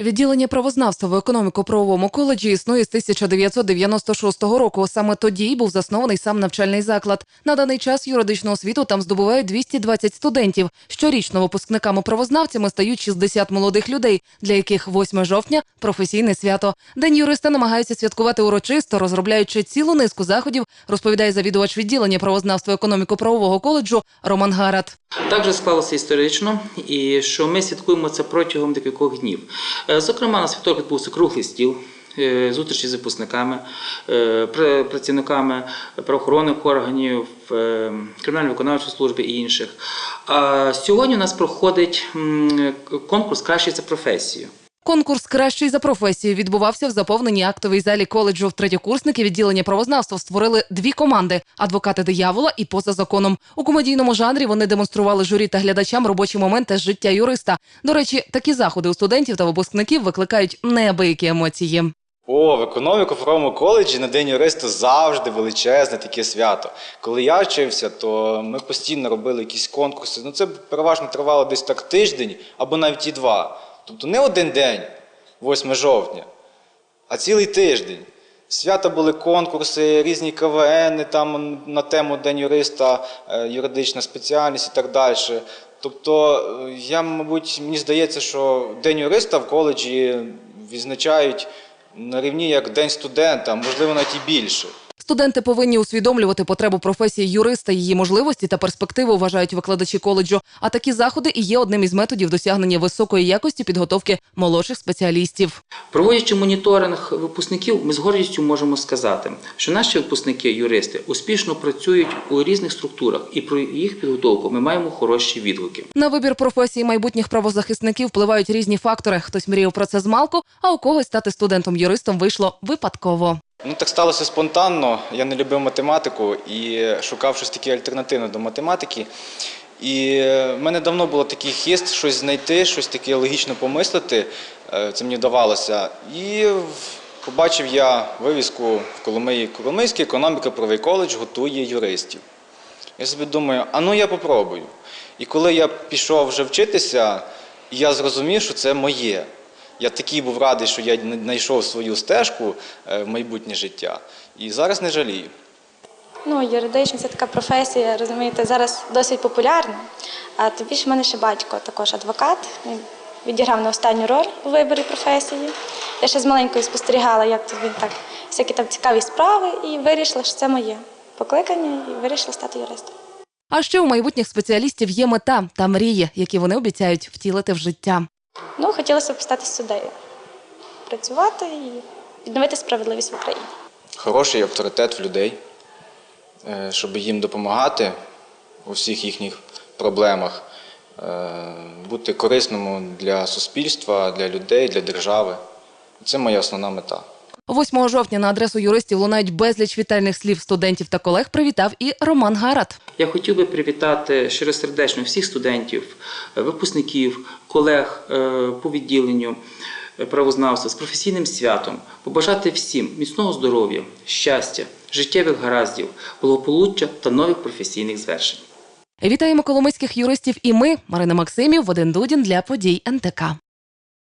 Відділення правознавства в економіко-правовому коледжі існує з 1996 року. Саме тоді був заснований сам навчальний заклад. На даний час юридичну освіту там здобувають 220 студентів. Щорічно випускниками-правознавцями стають 60 молодих людей, для яких 8 жовтня професійне свято. День юриста намагаються святкувати урочисто, розробляючи цілу низку заходів, розповідає завідувач відділення правознавства економіко-правового коледжу Роман Гарат. Так же склалося історично, і що ми святкуємо це протягом декількох днів. Е, Зокрема, на святок відбувся круглий стіл. е, Зустрічі з випускниками, е, працівниками правоохоронних органів, е, кримінально-виконавчої служби і інших. Сьогодні у нас проходить конкурс Кращий за професію. Конкурс кращий за професією відбувався в заповненій актовій залі коледжу. Третєкурсники відділення правознавства створили дві команди: адвокати диявола і поза законом. У комедійному жанрі вони демонстрували журі та глядачам робочі моменти з життя юриста. До речі, такі заходи у студентів та випускників викликають неабиякі емоції. О, в економіко-правовому коледжі на День юриста завжди величезне таке свято. Коли я вчився, то ми постійно робили якісь конкурси. Ну це переважно тривало десь так тиждень або навіть і два. Тобто не один день, 8 жовтня, а цілий тиждень. Свята були конкурси, різні КВН там на тему День юриста, е, юридична спеціальність і так далі. Тобто, е, я, мабуть, мені здається, що День юриста в коледжі відзначають на рівні як День студента, можливо, навіть і більше. Студенти повинні усвідомлювати потребу професії юриста, її можливості та перспективи вважають викладачі коледжу. А такі заходи і є одним із методів досягнення високої якості підготовки молодших спеціалістів. Проводячи моніторинг випускників, ми з гордістю можемо сказати, що наші випускники, юристи, успішно працюють у різних структурах, і про їх підготовку ми маємо хороші відгуки. На вибір професії майбутніх правозахисників впливають різні фактори. Хтось мріяв про це змалку, а у когось стати студентом-юристом вийшло випадково. Ну так сталося спонтанно. Я не любив математику і шукав щось таке альтернативне до математики. І е, в мене давно було такий хист щось знайти, щось таке логічно помислити. Е, Це мені вдавалося. І побачив я вивіску в Коломиї Коломийський економіка правий коледж готує юристів. Я собі думаю, а ну я попробую. І коли я пішов вже вчитися, я зрозумів, що це моє. Я такий був радий, що я знайшов свою стежку е, в майбутнє життя. І зараз не жалію. Ну, юридична це така професія, розумієте, зараз досить популярна. А тим більше в мене ще батько також адвокат. Він відіграв на останню роль у виборі професії. Я ще з маленькою спостерігала, як тут він так всякі там цікаві справи, і вирішила, що це моє покликання, і вирішила стати юристом. А ще у майбутніх спеціалістів є мета та мрії, які вони обіцяють втілити в життя. Ну, хотілося б стати суддею, працювати і відновити справедливість в Україні. Хороший авторитет в людей, е, щоб їм допомагати у всіх їхніх проблемах, е, бути корисним для суспільства, для людей, для держави. Це моя основна мета. 8 жовтня на адресу юристів лунають безліч вітальних слів студентів та колег. Привітав і Роман Гарат. Я хотів би привітати щиросердечно всіх студентів, випускників, колег е, по відділенню правознавства з професійним святом, побажати всім міцного здоров'я, щастя, життєвих гараздів, благополуччя та нових професійних звершень. Вітаємо коломийських юристів і ми, Марина Максимів, Вадим Дудін для подій НТК.